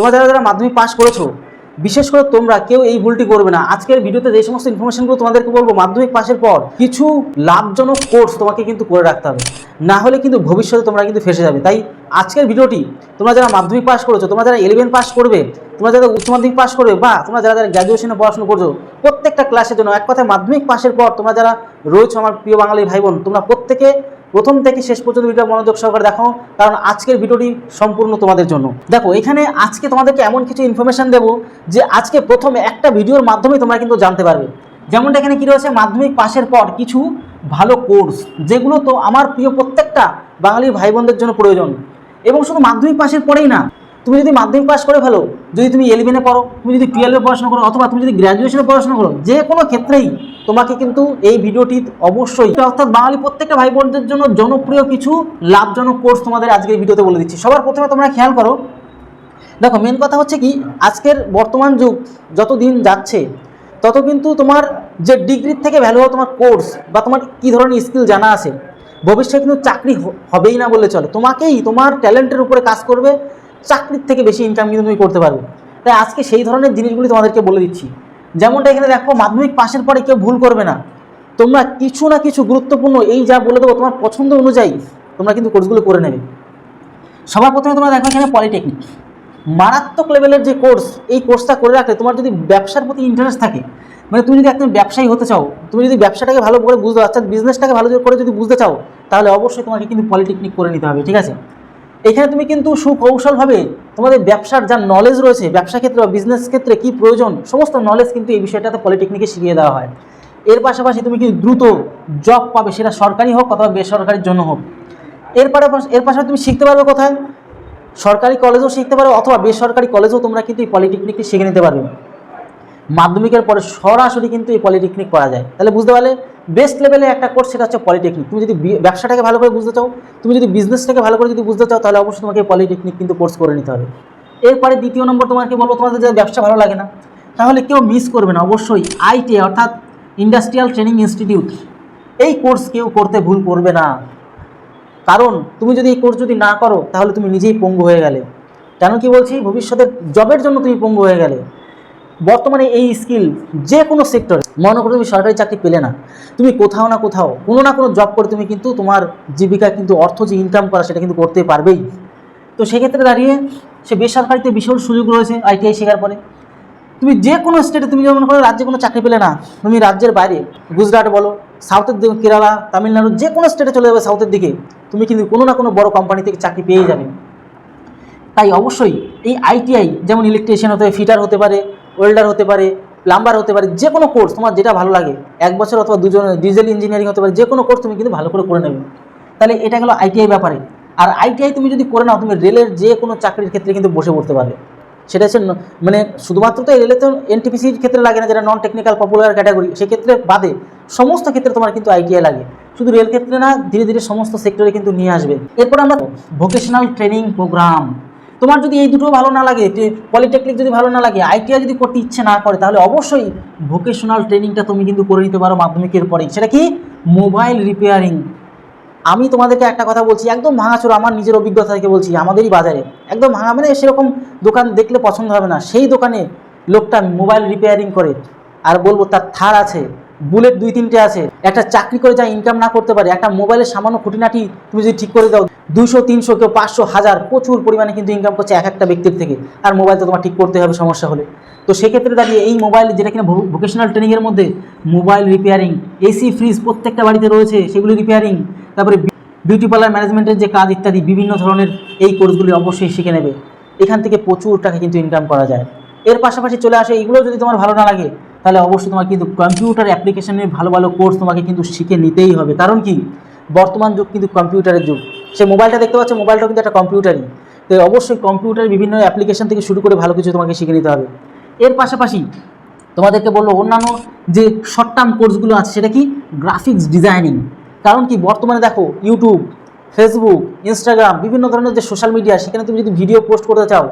তোমরা যারা যারা মাধ্যমিক পাশ করেছ, বিশেষ করে তোমরা, কেউ এই ভুলটি করবে না। আজকের ভিডিওতে যে সমস্ত ইনফরমেশনগুলো তোমাদেরকে বলব, মাধ্যমিক পাশের পর কিছু লাভজনক কোর্স তোমাকে কিন্তু করে রাখতে হবে। না হলে কিন্তু ভবিষ্যতে তোমরা কিন্তু ফেসে যাবে। তাই আজকের ভিডিওটি, তোমরা যারা মাধ্যমিক পাশ করেছ, তোমরা যারা ইলেভেন পাস করবে, তোমরা যারা উচ্চ মাধ্যমিক পাশ করবে, বা তোমরা যারা যারা গ্র্যাজুয়েশনে পড়াশোনা করছ, প্রত্যেকটা ক্লাসের জন্য এক কথায় মাধ্যমিক পাশের পর তোমরা যারা রয়েছো আমার প্রিয় বাঙালি ভাই বোন, তোমরা প্রত্যেকে প্রথম থেকে শেষ পর্যন্ত ভিডিও মনোযোগ সহকারে দেখো, কারণ আজকের ভিডিওটি সম্পূর্ণ তোমাদের জন্য। দেখো, এখানে আজকে তোমাদেরকে এমন কিছু ইনফরমেশান দেবো যে আজকে প্রথম একটা ভিডিওর মাধ্যমে তোমরা কিন্তু জানতে পারবে। যেমনটা এখানে কী রয়েছে, মাধ্যমিক পাশের পর কিছু ভালো কোর্স যেগুলো তো আমার প্রিয় প্রত্যেকটা বাঙালি ভাই বোনদের জন্য প্রয়োজন। এবং শুধু মাধ্যমিক পাশের পরেই না তুমি যদি মাধ্যমিক পাস করে ফেলো, যদি তুমি ইলেভেনে পড়ো, তুমি যদি টুয়েলভে পড়াশোনা করো, অথবা তুমি যদি গ্র্যাজুয়েশনে পড়াশোনা করো, যে কোনো ক্ষেত্রেই তোমাকে কিন্তু এই ভিডিওটি অবশ্যই অর্থাৎ বাঙালি প্রত্যেকটা ভাই বোনদের জন্য জনপ্রিয় কিছু লাভজনক কোর্স তোমাদের আজকের ভিডিওতে বলে দিচ্ছি। সবার প্রথমে তোমরা খেয়াল করো, দেখো মেন কথা হচ্ছে কি, আজকের বর্তমান যুগ যত দিন যাচ্ছে, তত কিন্তু তোমার যে ডিগ্রির থেকে ভ্যালু তোমার কোর্স বা তোমার কী ধরনের স্কিল জানা আছে, ভবিষ্যতে কিন্তু চাকরি হবেই না বললে চলে। তোমাকেই তোমার ট্যালেন্টের উপরে কাজ করবে চাকরির থেকে বেশি ইনকাম কিন্তু তুমি করতে পারবে। তাই আজকে সেই ধরনের জিনিসগুলি তোমাদেরকে বলে দিচ্ছি। যেমনটা এখানে দেখো, মাধ্যমিক পাশের পরে কেউ ভুল করবে না। তোমরা কিছু না কিছু গুরুত্বপূর্ণ এই যা বলে দেবো, তোমার পছন্দ অনুযায়ী তোমরা কিন্তু কোর্সগুলো করে নেবে। সবার প্রথমে তোমরা দেখো এখানে পলিটেকনিক মারাত্মক লেভেলের যে কোর্স এই কোর্সটা করে রাখলে তোমার যদি ব্যবসার প্রতি ইন্টারেস্ট থাকে মানে তুমি যদি একদম ব্যবসায়ী হতে চাও, তুমি যদি ব্যবসাটাকে ভালো করে বুঝতে অর্থাৎ বিজনেসটাকে ভালো করে যদি বুঝতে চাও, তাহলে অবশ্যই তোমাকে কিন্তু পলিটেকনিক করে নিতে হবে, ঠিক আছে? এখানে তুমি কিন্তু সুকৌশলভাবে তোমাদের ব্যবসার যা নলেজ রয়েছে, ব্যবসা ক্ষেত্রে বা বিজনেস ক্ষেত্রে কী প্রয়োজন, সমস্ত নলেজ কিন্তু এই বিষয়টাতে পলিটেকনিকে শিখিয়ে দেওয়া হয়। এর পাশাপাশি তুমি কিন্তু দ্রুত জব পাবে, সেটা সরকারি হোক অথবা বেসরকারির জন্য হোক। এর এর পাশাপাশি তুমি শিখতে পারবে কোথায়? সরকারি কলেজও শিখতে পারো অথবা বেসরকারি কলেজও তোমরা কিন্তু এই পলিটেকনিকটি শিখে নিতে পারবে। মাধ্যমিকের পরে সরাসরি কিন্তু এই পলিটেকনিক করা যায়। তাহলে বুঝতে পারলে বেস্ট লেভেলে একটা কোর্স সেটা হচ্ছে পলিটেকনিক তুমি যদি ব্যবসাটাকে ভালো করে বুঝতে চাও, তুমি যদি বিজনেসটাকে ভালো করে যদি বুঝতে চাও, তাহলে অবশ্যই তোমাকে পলিটেকনিক কিন্তু কোর্স করে নিতে হবে। এরপরে দ্বিতীয় নম্বর তোমাকে বলব, তোমাদের যদি ব্যবসা ভালো লাগে না, তাহলে কেউ মিস করবে না। অবশ্যই আইটি অর্থাৎ ইন্ডাস্ট্রিয়াল ট্রেনিং ইনস্টিটিউট এই কোর্স কেউ করতে ভুল করবে না। কারণ তুমি যদি এই কোর্স যদি না করো, তাহলে তুমি নিজেই পঙ্গু হয়ে গেলে। কেন কি বলছি? ভবিষ্যতের জবের জন্য তুমি পঙ্গু হয়ে গেলে। বর্তমানে এই স্কিল যে কোনো সেক্টরে মনে করো তুমি সরকারি চাকরি পেলে না, তুমি কোথাও না কোথাও, কোনো না কোনো জব করে তুমি কিন্তু তোমার জীবিকা কিন্তু অর্থ যে ইনকাম করা সেটা কিন্তু করতে পারবেই। তো সেক্ষেত্রে দাঁড়িয়ে সে বেসরকারিতে বিশাল সুযোগ রয়েছে আইটিআই শেখার পরে। তুমি যে কোনো স্টেটে তুমি যেমন করো রাজ্যে কোনো চাকরি পেলে না, তুমি রাজ্যের বাইরে, গুজরাট বলো সাউথের দিকে কেরালা, তামিলনাড়ু যে কোনো স্টেটে চলে যাবে সাউথের দিকে, তুমি কিন্তু কোনো না কোনো বড় কোম্পানি থেকে চাকরি পেয়ে যাবে। তাই অবশ্যই এই আইটিআই যেমন ইলেকট্রিশিয়ান হতে ফিটার হতে পারে ওয়েল্ডার হতে পারে প্লাম্বার হতে পারে, যে কোনো কোর্স তোমার যেটা ভালো লাগে, এক বছর অথবা দুজন ডিজেল ইঞ্জিনিয়ারিং হতে পারে, যে কোনো কোর্স তুমি কিন্তু ভালো করে করে নেবে। তাহলে এটা গেলো আইটিআই ব্যাপারে। আর আইটিআই তুমি যদি করে নাও, তুমি রেলের যে কোনো চাকরির ক্ষেত্রে কিন্তু বসে পড়তে পারবে। সেটা হচ্ছে মানে শুধুমাত্র তো রেলে তো এনটিপিসির ক্ষেত্রে লাগে না যেটা নন টেকনিক্যাল পপুলার ক্যাটাগরি সেক্ষেত্রে বাদে সমস্ত ক্ষেত্রে তোমার কিন্তু আইটিআই লাগে। শুধু রেল ক্ষেত্রে না, ধীরে ধীরে সমস্ত সেক্টরে কিন্তু নিয়ে আসবে। এরপর আমরা ভোকেশনাল ট্রেনিং প্রোগ্রাম তোমার যদি এই দুটো ভালো না লাগে পলিটেকনিক যদি ভালো না লাগে আইটিআই যদি করতে ইচ্ছে না করে, তাহলে অবশ্যই ভোকেশনাল ট্রেনিংটা তুমি কিন্তু করে নিতে পারো মাধ্যমিকের পরে সেটা কি? মোবাইল রিপেয়ারিং আমি তোমাদেরকে একটা কথা বলছি, একদম ভাঙাচোরা, আমার নিজের অভিজ্ঞতা থেকে বলছি, আমাদেরই বাজারে। একদম ভাঙা মানে সেরকম দোকান দেখলে পছন্দ হবে না। সেই দোকানে লোকটা মোবাইল রিপেয়ারিং করে, আর বলব তার থার আছে। বুলেট দুই তিনটে আছে। একটা চাকরি করে যা ইনকাম না করতে পারে, একটা মোবাইলের সামান্য খুঁটিনাটি তুমি যদি ঠিক করে দাও, দুশো, তিনশো, কেউ পাঁচশো, হাজার, প্রচুর পরিমাণে কিন্তু ইনকাম করছে এক একটা ব্যক্তির থেকে। আর মোবাইল তো তোমার ঠিক করতে হবে, সমস্যা হলে। তো সেক্ষেত্রে দাঁড়িয়ে এই মোবাইল যেটা কিনা ভোকেশনাল ট্রেনিংয়ের মধ্যে মোবাইল রিপেয়ারিং এসি ফ্রিজ প্রত্যেকটা বাড়িতে রয়েছে, সেগুলি রিপেয়ারিং তারপরে বিউটি পার্লার ম্যানেজমেন্টের যে কাজ ইত্যাদি, বিভিন্ন ধরনের এই কোর্সগুলি অবশ্যই শিখে নেবে। এখান থেকে প্রচুর টাকা কিন্তু ইনকাম করা যায়। এর পাশাপাশি চলে আসে এগুলো যদি তোমার ভালো না লাগে তাহলে অবশ্যই তোমার কিন্তু কম্পিউটার অ্যাপ্লিকেশনের ভালো ভালো কোর্স তোমাকে কিন্তু শিখে নিতেই হবে। কারণ কি? বর্তমান যুগ কিন্তু কম্পিউটারের যুগ। সে মোবাইলটা দেখতে পাচ্ছ মোবাইলটা কিন্তু একটা কম্পিউটারই তো অবশ্যই কম্পিউটারের বিভিন্ন অ্যাপ্লিকেশন থেকে শুরু করে ভালো কিছু তোমাকে শিখে নিতে হবে। এর পাশাপাশি তোমাদেরকে বলল অন্যান্য যে শর্ট টার্ম কোর্সগুলো আছে, সেটা কি? গ্রাফিক্স ডিজাইনিং কারণ কি? বর্তমানে দেখো ইউটিউব ফেসবুক ইনস্টাগ্রাম বিভিন্ন ধরনের যে সোশ্যাল মিডিয়া সেখানে তুমি যদি ভিডিও পোস্ট করতে চাও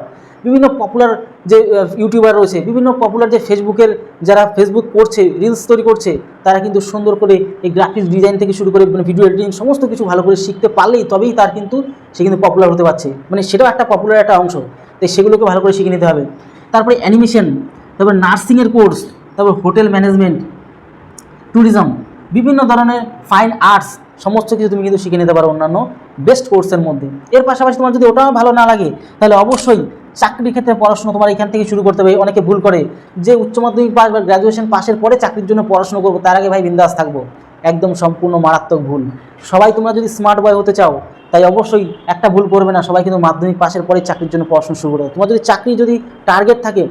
বিভিন্ন পপুলার যে ইউটিউবার রয়েছে, বিভিন্ন পপুলার যে ফেসবুকের যারা ফেসবুক করছে রিলস তৈরি করছে, তারা কিন্তু সুন্দর করে এই গ্রাফিক্স ডিজাইন থেকে শুরু করে মানে ভিডিও এডিটিং সমস্ত কিছু ভালো করে শিখতে পারলেই তবেই তার কিন্তু সে কিন্তু পপুলার হতে পারছে। মানে সেটাও একটা পপুলার একটা অংশ। তাই সেগুলোকে ভালো করে শিখে নিতে হবে। তারপরে অ্যানিমেশন তারপর নার্সিংয়ের কোর্স তারপর হোটেল ম্যানেজমেন্ট ট্যুরিজম বিভিন্ন ধরনের ফাইন আর্টস সমস্ত কিছু তুমি কিন্তু শিখে নিতে পারো অন্যান্য বেস্ট কোর্সের মধ্যে। এর পাশাপাশি তোমার যদি ওটাও ভালো না লাগে, তাহলে অবশ্যই চাকরির ক্ষেত্রে পড়াশোনা তোমার এখান থেকে শুরু করতে হবে। অনেকে ভুল করে। যে উচ্চ মাধ্যমিক পাস বা গ্র্যাজুয়েশন পাশের পরে চাকরির জন্য পড়াশোনা করব, তার আগে ভাই বিন্দাস থাকব। একদম সম্পূর্ণ মারাত্মক ভুল। সবাই তোমরা যদি স্মার্ট বয় হতে চাও, তাই অবশ্যই একটা ভুল করবে না। সবাই কিন্তু মাধ্যমিক পাশের পরে চাকরির জন্য পড়াশোনা শুরু করবে তোমার যদি চাকরি যদি টার্গেট থাকে,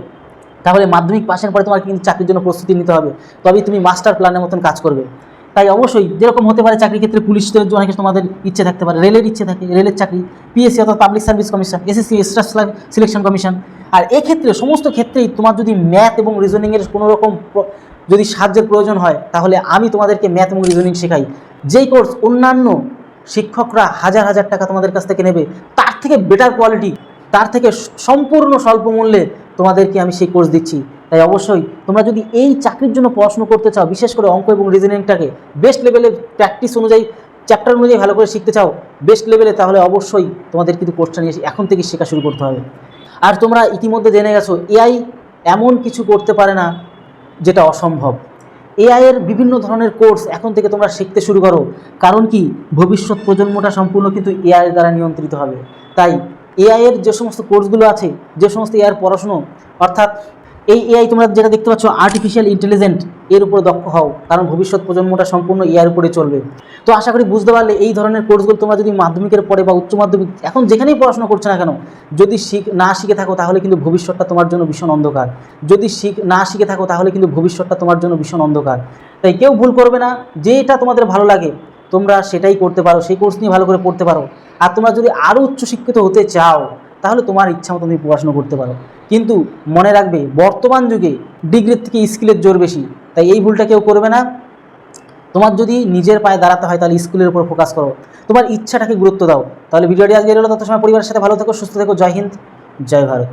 তাহলে মাধ্যমিক পাশের পরে তোমার কিন্তু চাকরির জন্য প্রস্তুতি নিতে হবে। তবেই তুমি মাস্টার প্ল্যানের মতন কাজ করবে। তাই অবশ্যই যেরকম হতে পারে চাকরির ক্ষেত্রে জন্য অনেক তোমাদের ইচ্ছে থাকতে পারে। রেলের ইচ্ছে থাকে, রেলের চাকরি পিএসসি অর্থাৎ public service commission SSC staff selection commission আর এক্ষেত্রে সমস্ত ক্ষেত্রেই তোমার যদি ম্যাথ এবং রিজনিংয়ের কোনো রকম যদি সাহায্যের প্রয়োজন হয়, তাহলে আমি তোমাদেরকে ম্যাথ এবং রিজনিং শেখাই। যেই কোর্স অন্যান্য শিক্ষকরা হাজার হাজার টাকা তোমাদের কাছ থেকে নেবে, তার থেকে বেটার কোয়ালিটি তার থেকে সম্পূর্ণ স্বল্প মূল্যে তোমাদেরকে আমি সেই কোর্স দিচ্ছি। তাই অবশ্যই তোমরা যদি এই চাকরির জন্য পড়াশোনা করতে চাও, বিশেষ করে অঙ্ক এবং রিজনিংটাকে বেস্ট লেভেলের প্র্যাকটিস অনুযায়ী চ্যাপ্টার অনুযায়ী ভালো করে শিখতে চাও বেস্ট লেভেলে তাহলে অবশ্যই তোমাদের কিন্তু কোর্সটা নিয়ে এখন থেকে শেখা শুরু করতে হবে। আর তোমরা ইতিমধ্যে জেনে গেছো এআই এমন কিছু করতে পারে না যেটা অসম্ভব। এআই এর বিভিন্ন ধরনের কোর্স এখন থেকে তোমরা শিখতে শুরু করো, কারণ কি? ভবিষ্যৎ প্রজন্মটা সম্পূর্ণ কিন্তু এআই দ্বারা নিয়ন্ত্রিত হবে। তাই এআই এর যে সমস্ত কোর্সগুলো আছে, যে সমস্ত এআই এর পড়াশুনো, অর্থাৎ এই এআই তোমরা যেটা দেখতে পাচ্ছ আর্টিফিশিয়াল ইন্টেলিজেন্ট এর উপর দক্ষ হও, কারণ ভবিষ্যৎ প্রজন্মটা সম্পূর্ণ এআই এর উপরে চলবে। তো আশা করি বুঝতে পারলে এই ধরনের কোর্সগুলো তোমরা যদি মাধ্যমিকের পরে বা উচ্চ মাধ্যমিক, এখন যেখানেই পড়াশোনা করছ না কেন, যদি শিখ না শিখে থাকো তাহলে কিন্তু ভবিষ্যৎটা তোমার জন্য ভীষণ অন্ধকার। যদি শিখ না শিখে থাকো তাহলে কিন্তু ভবিষ্যৎটা তোমার জন্য ভীষণ অন্ধকার। তাই কেউ ভুল করবে না, যেটা তোমাদের ভালো লাগে, তোমরা সেটাই করতে পারো, সেই কোর্স নিয়ে ভালো করে পড়তে পারো। আর তোমরা যদি আরও উচ্চশিক্ষিত হতে চাও, তাহলে তোমার ইচ্ছা মতো তুমি পড়াশোনা করতে পারো। কিন্তু মনে রাখবে, বর্তমান যুগে ডিগ্রির থেকে স্কিলের জোর বেশি, তাই এই ভুলটা কেউ করবে না। তোমার যদি নিজের পায়ে দাঁড়াতে হয়, তাহলে স্কুলের উপর ফোকাস করো। তোমার ইচ্ছাটাকে গুরুত্ব দাও। তাহলে ভিডিওটি আজকে এলো তত সময় পরিবারের সাথে ভালো থেকো, সুস্থ থেকো। জয় হিন্দ, জয় ভারত।